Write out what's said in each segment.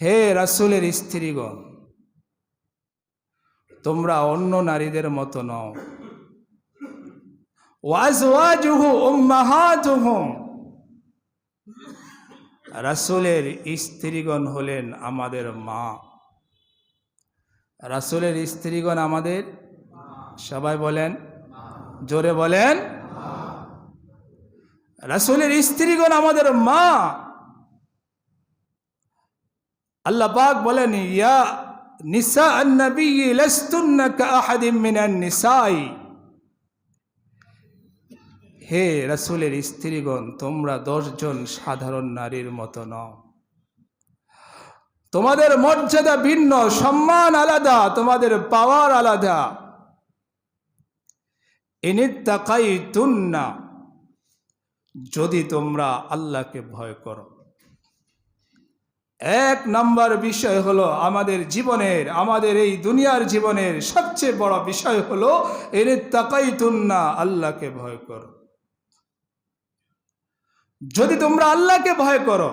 হে রাসুলের স্ত্রীগণ, তোমরা অন্য নারীদের মতো নও। রাসুলের স্ত্রীগণ হলেন আমাদের মা। রাসুলের স্ত্রীগণ আমাদের সবাই বলেন, জোরে বলেন। রাসুলের স্ত্রীগণ আমাদের মা। আল্লাহ পাক বলেন, ইয়া নিসা নবী লাস্তুন্না কাআহাদিম মিনান নিসাই। হে রাসুলের স্ত্রীগণ, তোমরা দশজন সাধারণ নারীর মতো নও। তোমাদের মর্যাদা ভিন্ন, সম্মান আলাদা, তোমাদের পাওয়ার আলাদা। এনিত্তাকাই তুন্না যদি তোমরা আল্লাহকে ভয় করো। এক নম্বর বিষয় হলো আমাদের জীবনের, আমাদের এই দুনিয়ার জীবনের সবচেয়ে বড় বিষয় হলো এনে তাকাই তুন্না আল্লাহকে ভয় করো। যদি তোমরা আল্লাহকে ভয় করো,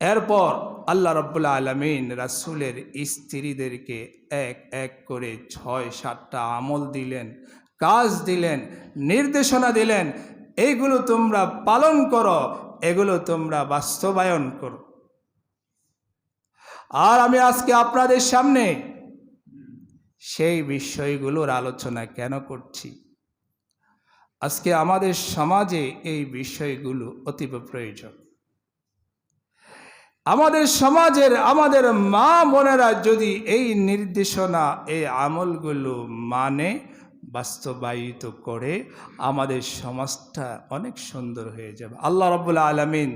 এরপর আল্লাহ রব্বুল্লা আলমিন রাসুলের স্ত্রীদেরকে এক এক করে ছয়, সাতটা আমল দিলেন, কাজ দিলেন, নির্দেশনা দিলেন, এইগুলো তোমরা পালন করো এগুলো তোমরা বাস্তবায়ন করো। আর আমি আজকে আপনাদের সামনে সেই বিষয়গুলোর আলোচনা কেন করছি? আজকে আমাদের সমাজে এই বিষয়গুলো অতীব প্রয়োজন। আমাদের সমাজের, আমাদের মা বোনেরা যদি এই নির্দেশনা, এই আমলগুলো মানে বাস্তবায়িত করে আমাদের সমাজটা অনেক সুন্দর হয়ে যাবে। আল্লাহ রবুল্লা আলমিন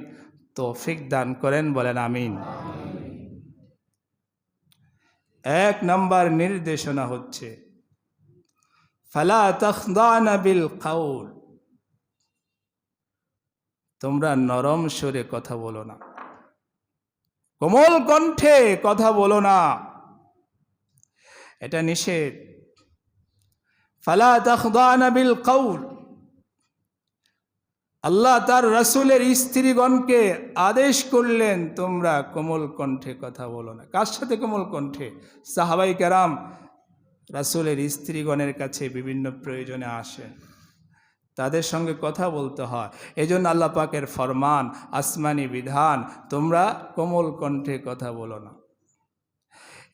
তৌফিক দান করেন, বলেন আমিন। এক নম্বর নির্দেশনা হচ্ছে, ফালা তখদানা বিল তোমরা নরম সুরে কথা বলো না, কোমল কণ্ঠে কথা বলো না। এটা নিষেধ। ফালা তখদানা বিল কাউল আল্লাহ তার রসুলের স্ত্রীগণকে আদেশ করলেন, তোমরা কোমল কণ্ঠে কথা বলো না। কার সাথে কোমল কণ্ঠে? সাহাবাই কেরাম রাসুলের স্ত্রীগণের কাছে বিভিন্ন প্রয়োজনে আসেন। তাদের সঙ্গে কথা বলতে হয়। এজন্য আল্লাহ পাকের ফরমান, আসমানি বিধান, তোমরা কোমল কণ্ঠে কথা বলো না।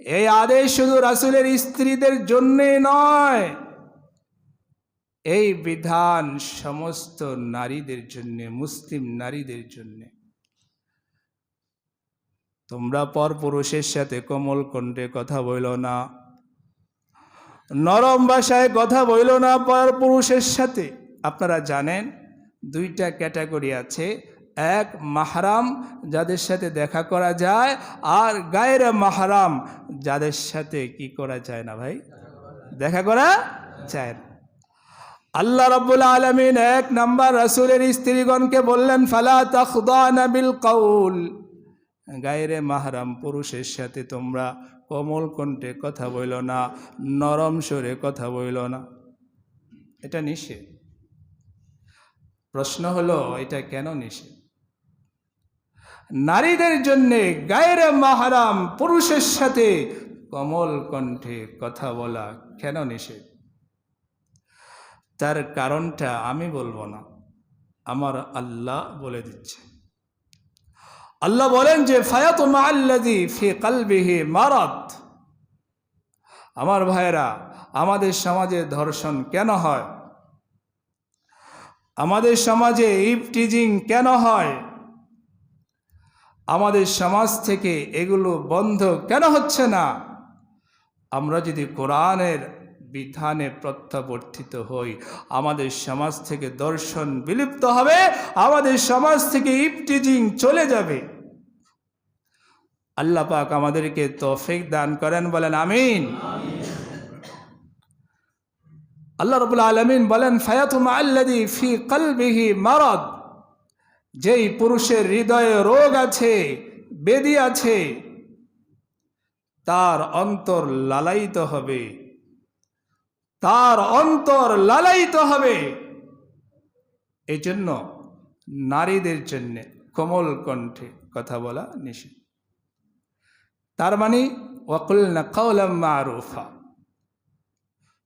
এই আদেশ শুধু রাসুলের স্ত্রীদের জন্যে নয় এই বিধান সমস্ত নারীদের জন্যে, মুসলিম নারীদের জন্যে। তোমরা পর পুরুষের সাথে কোমল কণ্ঠে কথা বইল না, নরম ভাষায় কথা বইল না পর পুরুষের সাথে। আপনারা জানেন, দুইটা ক্যাটাগরি আছে, এক মাহারাম যাদের সাথে দেখা করা যায়, আর গায়ের মাহারাম যাদের সাথে কি করা যায় না ভাই? দেখা করা যায় না। আল্লাহ রব্বুল আলমিন এক নাম্বার রাসুলের স্ত্রীগণকে বললেন, ফালা তখদানা বিল কৌল গায়েরে মাহারাম পুরুষের সাথে তোমরা কোমল কণ্ঠে কথা বইল না, নরম সুরে কথা বইল না। এটা নিষেধ। প্রশ্ন হলো, এটা কেন নিষেধ? নারীদের জন্যে গায়ের মাহারাম পুরুষের সাথে কমল কণ্ঠে কথা বলা কেন নিষেধ? তার কারণটা আমি বলব না। আমার আল্লাহ বলে দিচ্ছে। আল্লাহ বলেন যে, ফায়াত মাল্লাদি ফি কালবিহি মারাত আমার ভাইয়েরা, আমাদের সমাজে ধর্ষণ কেন হয়? আমাদের সমাজে ইফটিজিং কেন হয়? আমাদের সমাজ থেকে এগুলো বন্ধ কেন হচ্ছে না? আমরা যদি কোরআনের বিধানে প্রত্যাবর্তিত হই। আমাদের সমাজ থেকে দর্শন বিলুপ্ত হবে, আমাদের সমাজ থেকে ইফটিজিং চলে যাবে। আল্লাহ পাক আমাদেরকে তৌফিক দান করেন, বলেন আমিন। আল্লাহ রবুল আলমিন বলেন ফায়াতুম আল্লাদি ফি কলবিহি মারদ। যেই পুরুষের হৃদয়ে রোগ আছে, বেদি আছে, তার অন্তর লালায়িত হবে। তার অন্তর লালায়িত হবে। এই জন্য নারীদের জন্য কোমল কণ্ঠে কথা বলা নিষেধ। তার মানে ওয়াকুল না কাউলাম মারুফা।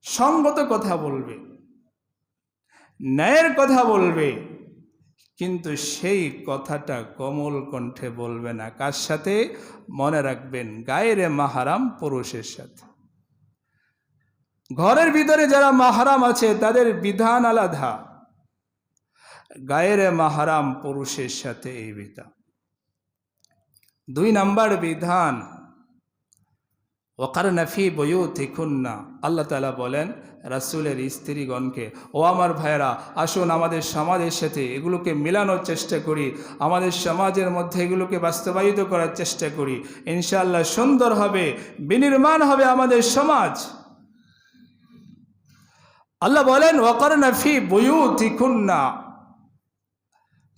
সঙ্গত কথা বলবে, ন্যায়ের কথা বলবে, কিন্তু সেই কথাটা কোমল কণ্ঠে বলবে না। কার সাথে? মনে রাখবেন, গায়েরে মাহারাম পুরুষের সাথে। ঘরের ভিতরে যারা মাহারাম আছে, তাদের বিধান আলাদা। গায়ের মাহারাম পুরুষের সাথে এই বিধান। দুই নাম্বার বিধান ওকার নাফি বয়ু না আল্লাহ তালা বলেন, রাসুলের স্ত্রীগণকে, ও আমার ভাইয়েরা, আসুন আমাদের সমাজের সাথে এগুলোকে মেলানোর চেষ্টা করি। আমাদের সমাজের মধ্যে এগুলোকে বাস্তবায়িত করার চেষ্টা করি। ইনশাআল্লাহ সুন্দর হবে, বিনির্মাণ হবে আমাদের সমাজ। আল্লাহ বলেন ওকর নাফি বয়ু না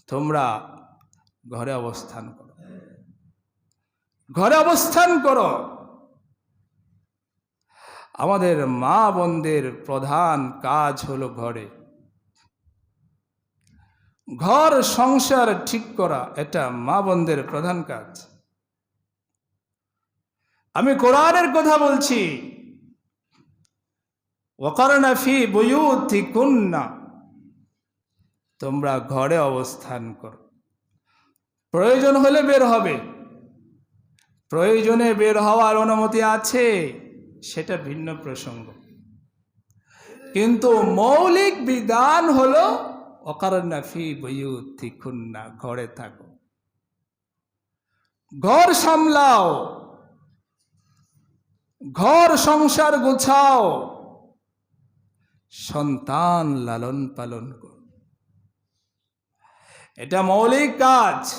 তোমরা ঘরে অবস্থান করো। ঘরে অবস্থান করো। আমাদের মা বোনদের প্রধান কাজ হলো ঘরে। ঘর সংসার ঠিক করা, এটা মা বোনদের প্রধান কাজ। আমি কোরআনের কথা বলছি। কুন্না তোমরা ঘরে অবস্থান করো। প্রয়োজন হলে বের হবে। প্রয়োজনে বের হওয়ার অনুমতি আছে, সেটা ভিন্ন প্রসঙ্গ। কিন্তু মৌলিক বিধান হলো অকারণাফি বইয়ুতি খুন্না ঘরে থাকো। ঘর সামলাও। ঘর সংসার গুছাও। সন্তান লালন পালন কর এটা মৌলিক কাজ।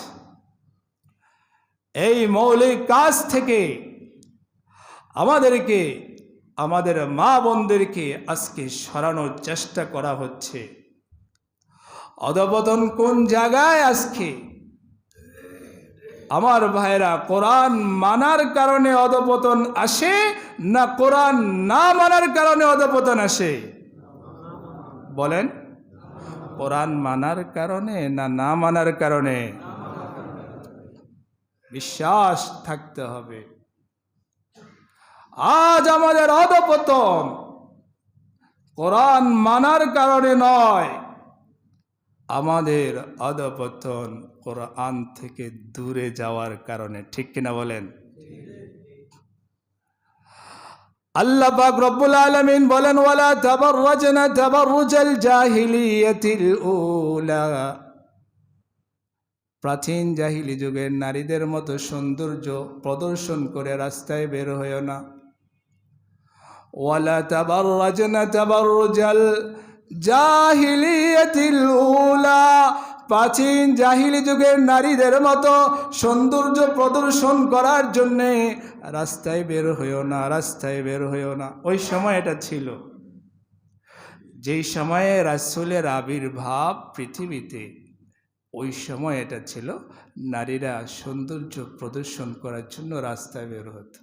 এই মৌলিক কাজ থেকে আমাদেরকে, আমাদের মা বোনদেরকে আজকে সরানোর চেষ্টা করা হচ্ছে। অধপতন কোন জায়গায় আজকে? আমার ভাইরা কোরআন মানার কারণে অধপতন আসে না কোরআন না মানার কারণে অধপতন আসে? বলেন, কোরআন মানার কারণে না না মানার কারণে? বিশ্বাস থাকতে হবে। আজ আমাদের অধপতন কোরআন মানার কারণে নয়, আমাদের অধপতন কোরআন থেকে দূরে যাওয়ার কারণে। ঠিক কিনা বলেন? আল্লাহ পাক রব্বুল আলামিন বলেন, ওয়ালা তাবাররাজনা তাবাররুজাল জাহিলিয়াতিল উলা। প্রাচীন জাহিলি যুগের নারীদের মতো সৌন্দর্য প্রদর্শন করে রাস্তায় বের হয়েও না। ওয়ালা তাবাররাজনা তাবাররুজাল জাহিলিয়াতিল উলা। প্রাচীন জাহিলি যুগের নারীদের মতো সৌন্দর্য প্রদর্শন করার জন্যে রাস্তায় বের হইও না, রাস্তায় বের হইও না। ওই সময় এটা ছিল। যেই সময়ে রাসুলের আবির্ভাব পৃথিবীতে, ওই সময় এটা ছিল নারীরা সৌন্দর্য প্রদর্শন করার জন্য রাস্তায় বের হতো।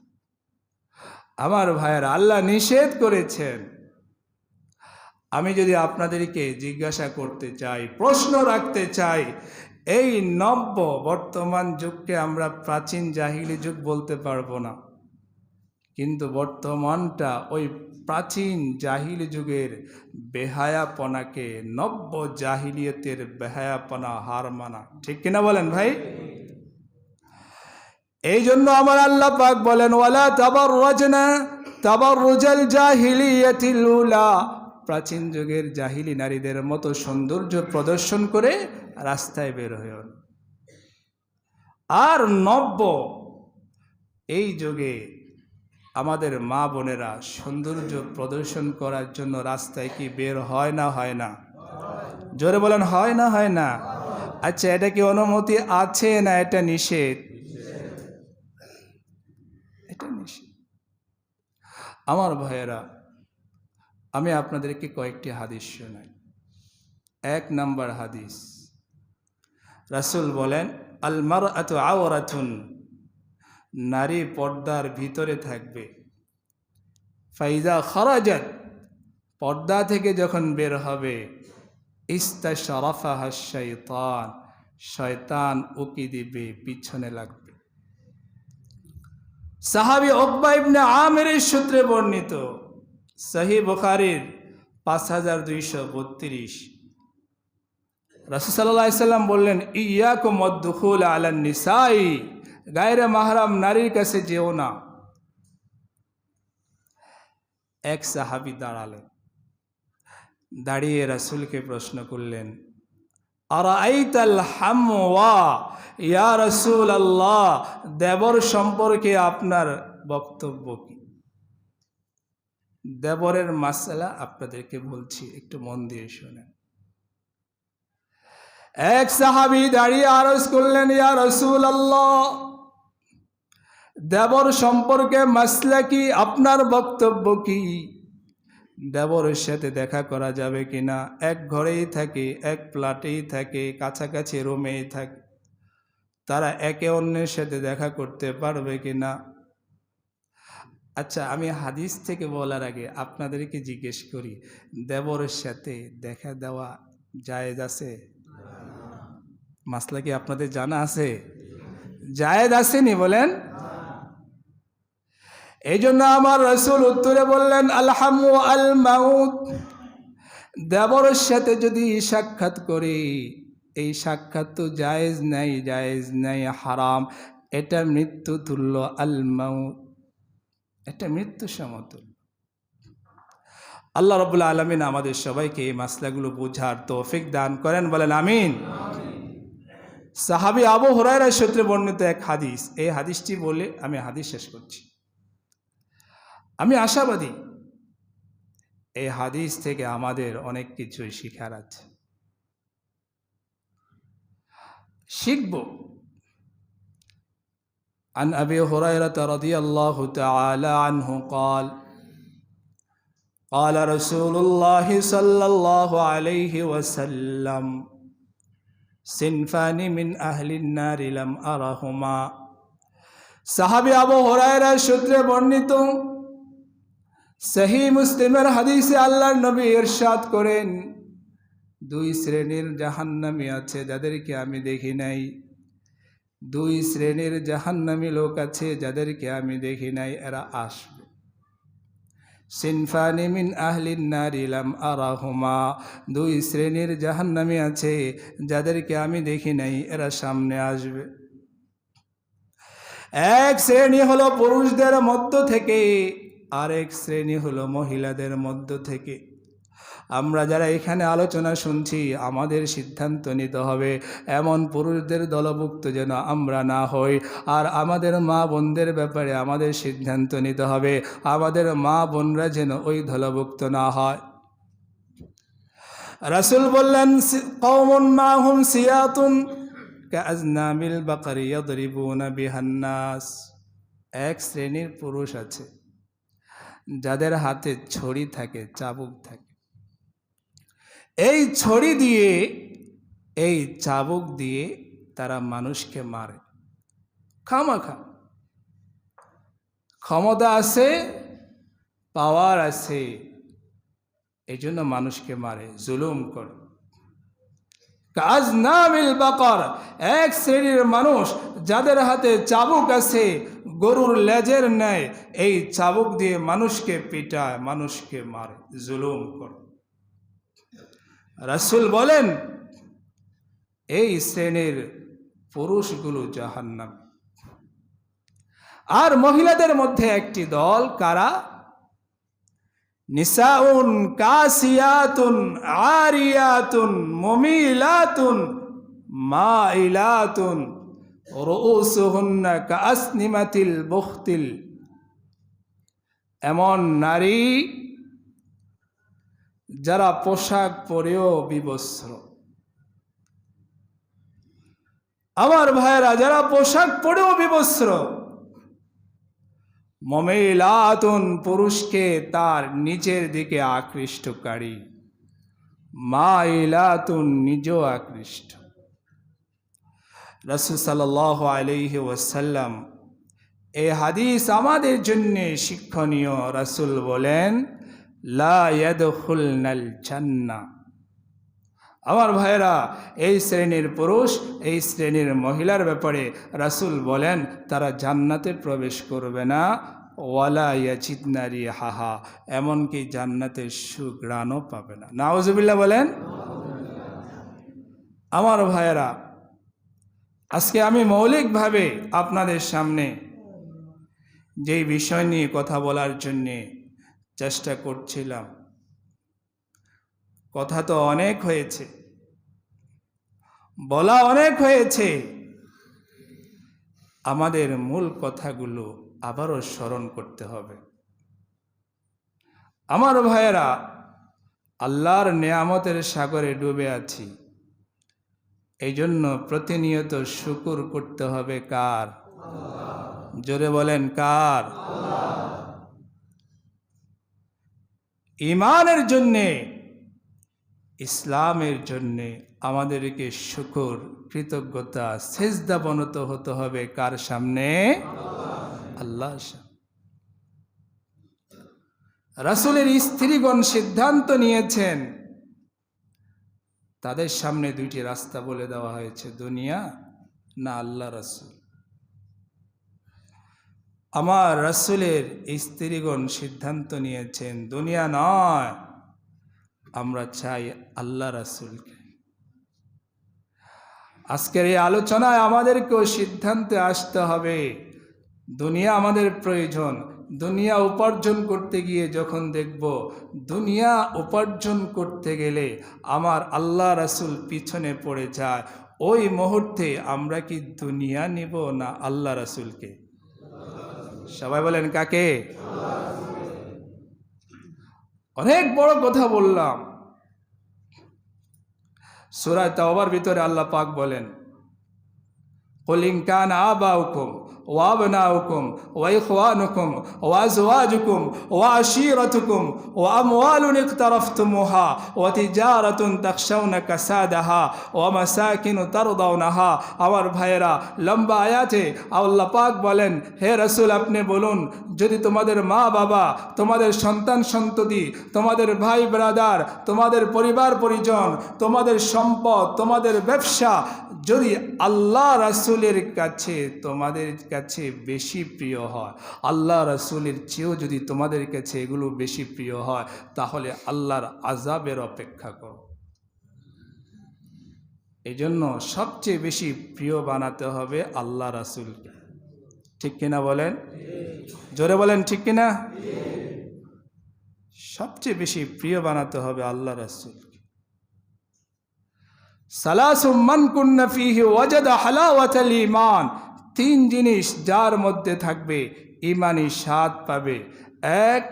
আমার ভাইয়ের, আল্লাহ নিষেধ করেছেন আমি যদি আপনাদেরকে জিজ্ঞাসা করতে চাই, প্রশ্ন রাখতে চাই, এই নব্য বর্তমান যুগকে আমরা প্রাচীন জাহিলি যুগ বলতে পারব না। কিন্তু বর্তমানটা ওই প্রাচীন জাহিলি যুগের বেহায়াপনাকে, নব্য জাহিলিয়তের বেহায়াপনা হার মানা। ঠিক কিনা বলেন ভাই? এই জন্য আমার আল্লাহ পাক বলেন, ওয়ালা তাবার রজনা তাবার রুজাল জাহিলিয়াতিল প্রাচীন যুগের জাহিলি নারীদের মতো সৌন্দর্য প্রদর্শন করে রাস্তায় বের হয়ে আর নব্য, এই যুগে আমাদের মা বোনেরা সৌন্দর্য প্রদর্শন করার জন্য রাস্তায় কি বের হয় না হয় না? জোরে বলেন, হয় না হয় না। আচ্ছা এটা কি অনুমতি আছে না এটা নিষেধ? এটা নিষেধ। আমার ভাইয়েরা আমি আপনাদেরকে কয়েকটি হাদিস শোনাই। এক নাম্বার হাদিস, রাসুল বলেন আলমার এত আওরাথুন, নারী পর্দার ভিতরে থাকবে। ফাইজা খরাজাত, পর্দা থেকে যখন বের হবে ইস্তা শরাফা শৈতান শয়তান উকি দিবে, পিছনে লাগবে। সাহাবি ওকবা ইবনে আমের সূত্রে বর্ণিত সহি বুখারির পাঁচ হাজার দুইশো বত্রিশ। রাসুসাল্লাম বললেন ইয়াকু মদ্দুখুল আলান নিসাই, গায়রে মাহরাম নারীর কাছে যেও না। এক সাহাবি দাঁড়ালেন, দাঁড়িয়ে রাসুলকে প্রশ্ন করলেন ইয়া রসুল আল্লাহ দেবর সম্পর্কে আপনার বক্তব্য কি? দেবরের মাসালা আপনাদেরকে বলছি, একটু মন দিয়ে শোনেন। এক সাহাবি দাঁড়িয়ে আরজ করলেন, ইয়া রসুল আল্লাহ দেবর সম্পর্কে মাসলা কি? আপনার বক্তব্য কি? দেবরের সাথে দেখা করা যাবে কিনা এক ঘরেই থাকে, এক প্লাটেই থাকে, কাছাকাছি রুমেই থাকে। তারা একে অন্যের সাথে দেখা করতে পারবে কিনা আচ্ছা আমি হাদিস থেকে বলার আগে আপনাদেরকে জিজ্ঞেস করি, দেবরের সাথে দেখা দেওয়া জায়েজ আছে? মাসলা কি আপনাদের জানা আছে? জায়েজ আসেনি বলেন? এই জন্য আমার রসুল উত্তরে বললেন, আলহামু আল মাউদ দেবরের সাথে যদি সাক্ষাৎ করি, এই সাক্ষাৎ তো জায়েজ নাই জায়েজ নাই, হারাম। এটা মৃত্যু তুল্য আল মাউত। এটা মৃত্যু সমতুল্য। আল্লাহ রবুল্লা আলমিন আমাদের সবাইকে এই মাসলাগুলো বোঝার তৌফিক দান করেন, বলেন আমিন। সাহাবি আবু হরাইরা সূত্রে বর্ণিত এক হাদিস, এই হাদিসটি বলে আমি হাদিস শেষ করছি। আমি আশাবাদী এই হাদিস থেকে আমাদের অনেক কিছুই শিখার আছে। শিখব عن أبي هريرة رضي الله تعالى عنه قال قال رسول الله صلى الله عليه وسلم সিনফানি মিন আহলিন নারি লাম আরাহুমা সাহাবী আবু হুরায়রা সূত্রে বর্ণিত সহি মুসলিমের হাদিসে আল্লাহর নবী ইরশাদ করেন দুই শ্রেণীর জাহান্নামী আছে যাদেরকে আমি দেখি নাই দুই শ্রেণির জাহান্নামী লোক আছে, যাদেরকে আমি দেখি নাই, এরা আসবে। সিনফানি মিন আহলিন নারিলাম আরাহুমা। দুই শ্রেণির জাহান্নামী আছে, যাদেরকে আমি দেখি নাই, এরা সামনে আসবে। এক শ্রেণি হলো পুরুষদের মধ্য থেকে, আরেক শ্রেণি হলো মহিলাদের মধ্য থেকে। আমরা যারা এখানে আলোচনা শুনছি, আমাদের সিদ্ধান্ত নিতে হবে। এমন পুরুষদের দলভুক্ত যেন আমরা না হই। আর আমাদের মা বোনদের ব্যাপারে আমাদের সিদ্ধান্ত নিতে হবে। আমাদের মা বোনরা যেন ওই দলভুক্ত না হয়। রাসুল বললেন কৌমন মাহুম সিয়াতুন কাজনামিল বাকারি ইয়াদরিবুনা বিহান্নাস এক শ্রেণির পুরুষ আছে, যাদের হাতে ছড়ি থাকে, চাবুক থাকে। এই ছড়ি দিয়ে, এই চাবুক দিয়ে তারা মানুষকে মারে। খামাখা। ক্ষমতা আছে পাওয়ার আছে এই জন্য মানুষকে মারে, জুলুম করে। কাজ না মিল বাকর, এক শ্রেণির মানুষ, যাদের হাতে চাবুক আছে, গরুর লেজের ন্যায়, এই চাবুক দিয়ে মানুষকে পিটায়, মানুষকে মারে, জুলুম করে। রাসুল বলেন, এই শ্রেণির পুরুষগুলো জাহান্নাম। আর মহিলাদের মধ্যে একটি দল কারা? নিসাউন কাসিয়াতুন, আরিয়াতুন, মমিলাতুন, মাইলাতুন। রুউসুহুন্না কাসনিমাতিল এমন নারী যারা পোশাক পরেও বিবস্ত্র। আমার ভাইয়েরা, যারা পোশাক পরেও বিবস্ত্র, মমেলাতুন পুরুষকে তার নিচের দিকে আকৃষ্টকারী। মাইলাতুন নিজও আকৃষ্ট। রসুল সাল্লাহ আলহি ওয়াসাল্লাম এই হাদিস আমাদের জন্য শিক্ষণীয়। রসুল বলেন আমার ভাইয়েরা, এই শ্রেণির পুরুষ, এই শ্রেণির মহিলার ব্যাপারে রাসূল বলেন, তারা জান্নাতে প্রবেশ করবে না। ওয়ালা ইয়াচিতনারি হাহা এমনকি জান্নাতের সুগ্রাণও পাবে না। নাওজবিল্লা বলেন। আমার ভাইয়েরা, আজকে আমি মৌলিকভাবে আপনাদের সামনে যেই বিষয় নিয়ে কথা বলার জন্যে চেষ্টা করছিলাম। কথা তো অনেক হয়েছে। বলা অনেক হয়েছে। আমাদের মূল কথাগুলো আবারও স্মরণ করতে হবে। আমার ভাইয়েরা, আল্লাহর নেয়ামতের সাগরে ডুবে আছি। এই জন্য প্রতিনিয়ত শুকুর করতে হবে কার? জোরে বলেন কার? ইমানের জন্যে, ইসলামের জন্যে আমাদেরকে শুকুর, কৃতজ্ঞতা, সেজদা বনত হতে হবে কার সামনে? আল্লাহ রাসুলের স্ত্রীগণ সিদ্ধান্ত নিয়েছেন, তাদের সামনে দুইটি রাস্তা বলে দেওয়া হয়েছে, দুনিয়া না আল্লাহ রাসুল। আমার রাসুলের স্ত্রীগণ সিদ্ধান্ত নিয়েছেন, দুনিয়া নয়, আমরা চাই আল্লাহ রাসুলকে। আজকের এই আলোচনায় আমাদেরকেও সিদ্ধান্তে আসতে হবে, দুনিয়া আমাদের প্রয়োজন, দুনিয়া উপার্জন করতে গিয়ে যখন দেখব, দুনিয়া উপার্জন করতে গেলে আমার আল্লাহ রাসুল পিছনে পড়ে যায়, ওই মুহূর্তে আমরা কি দুনিয়া নিব না আল্লাহ রাসুলকে? সবাই বলেন কাকে? অনেক বড় কথা বললাম। সুরায় তাওবার ভিতরে আল্লাহ পাক বলেন কলিংকান আবাউকুম وابناؤكم واخوانكم وازواجكم وعشيرتكم واموال اقترفتموها وتجاره تخشون كسادها ومساكن ترضونها আমার ভাইয়েরা লম্বা আয়াতে আল্লাহ পাক বলেন হে রসুল আপনি বলুন যদি তোমাদের মা বাবা তোমাদের সন্তান সন্ততি তোমাদের ভাই ব্রাদার তোমাদের পরিবার পরিজন তোমাদের সম্পদ তোমাদের ব্যবসা যদি আল্লাহ রাসুলের কাছে তোমাদের কাছে বেশি প্রিয় হয়। আল্লাহ রাসুলের চেয়েও যদি তোমাদের কাছে এগুলো বেশি প্রিয় হয়, তাহলে আল্লাহর আজাবের অপেক্ষা করো। এই জন্য সবচেয়ে বেশি প্রিয় বানাতে হবে আল্লাহ রাসুলকে। ঠিক কিনা বলেন? জোরে বলেন, ঠিক কিনা? সবচেয়ে বেশি প্রিয় বানাতে হবে আল্লাহ রাসুলকে। সালাসুম্মান কুন্না ফিহি ওয়াজাদা হালাওয়াতাল ঈমান। তিন জিনিস যার মধ্যে থাকবে, ইমানি স্বাদ পাবে। এক,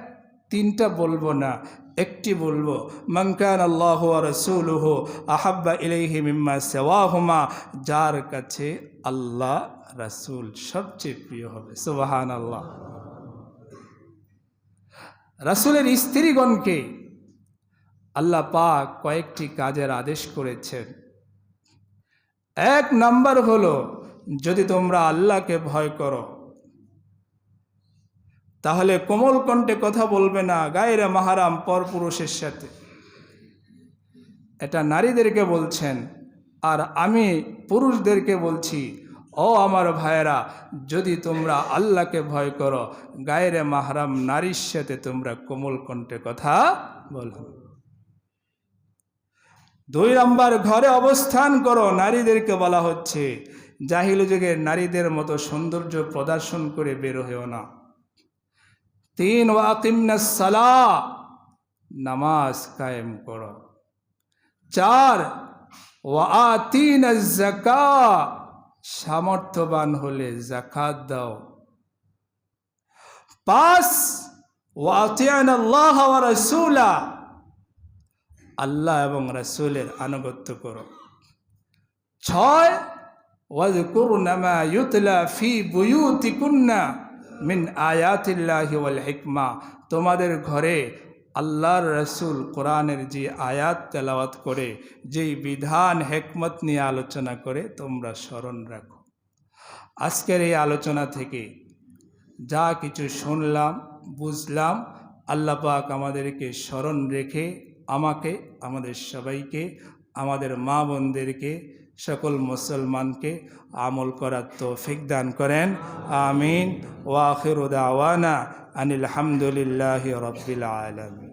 তিনটা বলব না, একটি বলব মঙ্কান আল্লাহ রসুলহ আহাব্বা ইলাইহি মিম্মা সেওয়াহুমা যার কাছে আল্লাহ রাসূল সবচেয়ে প্রিয় হবে। সুবাহান আল্লাহ রাসূলের স্ত্রীগণকে আল্লাহ পাক কয়েকটি কাজের আদেশ করেছেন। এক নাম্বার হলো যদি তোমরা আল্লাহকে ভয় করো, তাহলে কোমল কণ্ঠে কথা বলবে না গায়ের মাহারাম পরপুরুষের সাথে। এটা নারীদেরকে বলছেন, আর আমি পুরুষদেরকে বলছি, ও আমার ভাইয়েরা, যদি তোমরা আল্লাহকে ভয় করো, গায়ের মাহারাম নারীর সাথে তোমরা কোমল কণ্ঠে কথা বলো। দুই নম্বর, ঘরে অবস্থান করো, নারীদেরকে বলা হচ্ছে জাহিল যুগের নারীদের মতো সৌন্দর্য প্রদর্শন করে বের হয়েও না। তিন ওয়াকিমনা সালা নামাজ কায়েম কর। চার, ওয়া তিন জাকা সামর্থ্যবান হলে জাকাত দাও। পাঁচ ওয়াতিয়ান আল্লাহ রাসূলা আল্লাহ এবং রাসূলের আনুগত্য করো। ছয় ওয়াজকুরনা মা ইউতলা ফি বুয়ুতিকুন্না মিন আয়াতিল্লাহি ওয়াল হিকমা তোমাদের ঘরে আল্লাহর রসুল কোরআনের যে আয়াত তেলাওয়াত করে, যেই বিধান, হেকমত নিয়ে আলোচনা করে, তোমরা স্মরণ রাখো। আজকের এই আলোচনা থেকে যা কিছু শুনলাম, বুঝলাম, আল্লাহ পাক আমাদেরকে স্মরণ রেখে আমাকে, আমাদের সবাইকে, আমাদের মা বোনদেরকে সকল মুসলমানকে আমল করার তৌফিক দান করেন। আমিন। ওয়াখির উদাওয়ানা আনিল হামদুলিল্লাহ রবিল আলমী